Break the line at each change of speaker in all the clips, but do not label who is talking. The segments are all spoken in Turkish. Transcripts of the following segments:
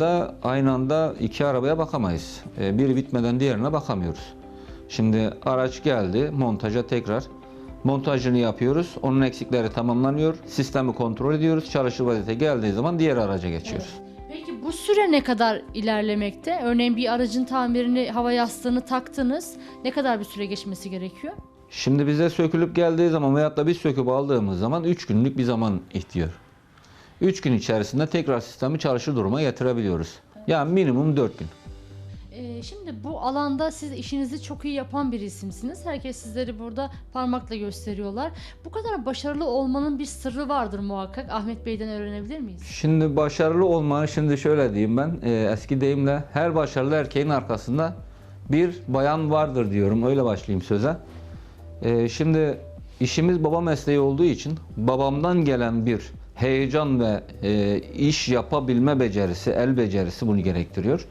da aynı anda iki arabaya bakamayız. Ee, Biri bitmeden diğerine bakamıyoruz. Şimdi araç geldi, montaja tekrar montajını yapıyoruz. Onun eksikleri tamamlanıyor. Sistemi kontrol ediyoruz. Çalışır vaziyete geldiği zaman diğer araca geçiyoruz.
Peki bu süre ne kadar ilerlemekte? Örneğin bir aracın tamirini, hava yastığını taktınız. Ne kadar bir süre geçmesi gerekiyor?
Şimdi bize sökülüp geldiği zaman veyahut da biz söküp aldığımız zaman 3 günlük bir zaman ihtiyor. 3 gün içerisinde tekrar sistemi çalışır duruma getirebiliyoruz. Yani minimum 4 gün.
Ee, şimdi bu alanda siz işinizi çok iyi yapan bir isimsiniz. Herkes sizleri burada parmakla gösteriyorlar. Bu kadar başarılı olmanın bir sırrı vardır muhakkak. Ahmet Bey'den öğrenebilir miyiz?
Şimdi başarılı olma, şimdi şöyle diyeyim ben, e, eski deyimle her başarılı erkeğin arkasında bir bayan vardır diyorum. Öyle başlayayım söze. E, şimdi işimiz baba mesleği olduğu için babamdan gelen bir heyecan ve e, iş yapabilme becerisi, el becerisi bunu gerektiriyor.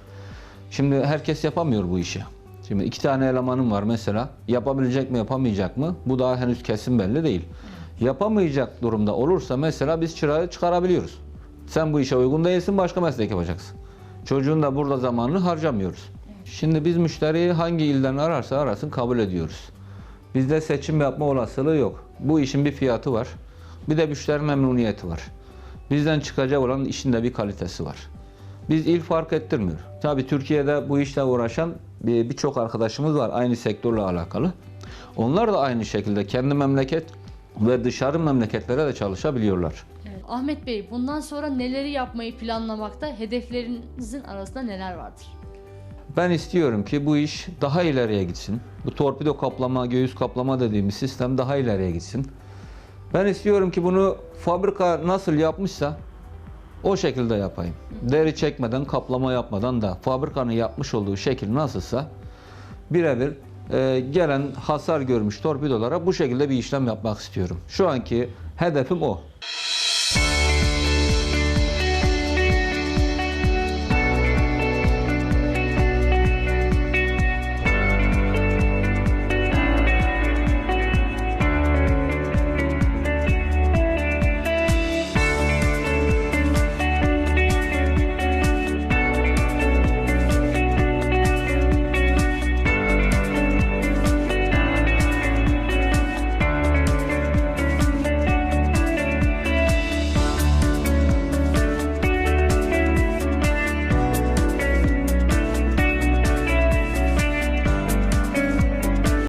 Şimdi herkes yapamıyor bu işi. Şimdi iki tane elemanım var mesela. Yapabilecek mi yapamayacak mı? Bu daha henüz kesin belli değil. Yapamayacak durumda olursa mesela biz çırağı çıkarabiliyoruz. Sen bu işe uygun değilsin başka meslek yapacaksın. Çocuğun da burada zamanını harcamıyoruz. Şimdi biz müşteriyi hangi ilden ararsa arasın kabul ediyoruz. Bizde seçim yapma olasılığı yok. Bu işin bir fiyatı var. Bir de müşteri memnuniyeti var. Bizden çıkacak olan işin de bir kalitesi var. Biz il fark ettirmiyor. Tabii Türkiye'de bu işle uğraşan bir- birçok arkadaşımız var aynı sektörle alakalı. Onlar da aynı şekilde kendi memleket ve dışarı memleketlere de çalışabiliyorlar.
Evet. Ahmet Bey bundan sonra neleri yapmayı planlamakta? Hedeflerinizin arasında neler vardır?
Ben istiyorum ki bu iş daha ileriye gitsin. Bu torpido kaplama, göğüs kaplama dediğimiz sistem daha ileriye gitsin. Ben istiyorum ki bunu fabrika nasıl yapmışsa o şekilde yapayım. Deri çekmeden, kaplama yapmadan da fabrikanın yapmış olduğu şekil nasılsa birebir e, gelen hasar görmüş torpidolara bu şekilde bir işlem yapmak istiyorum. Şu anki hedefim o.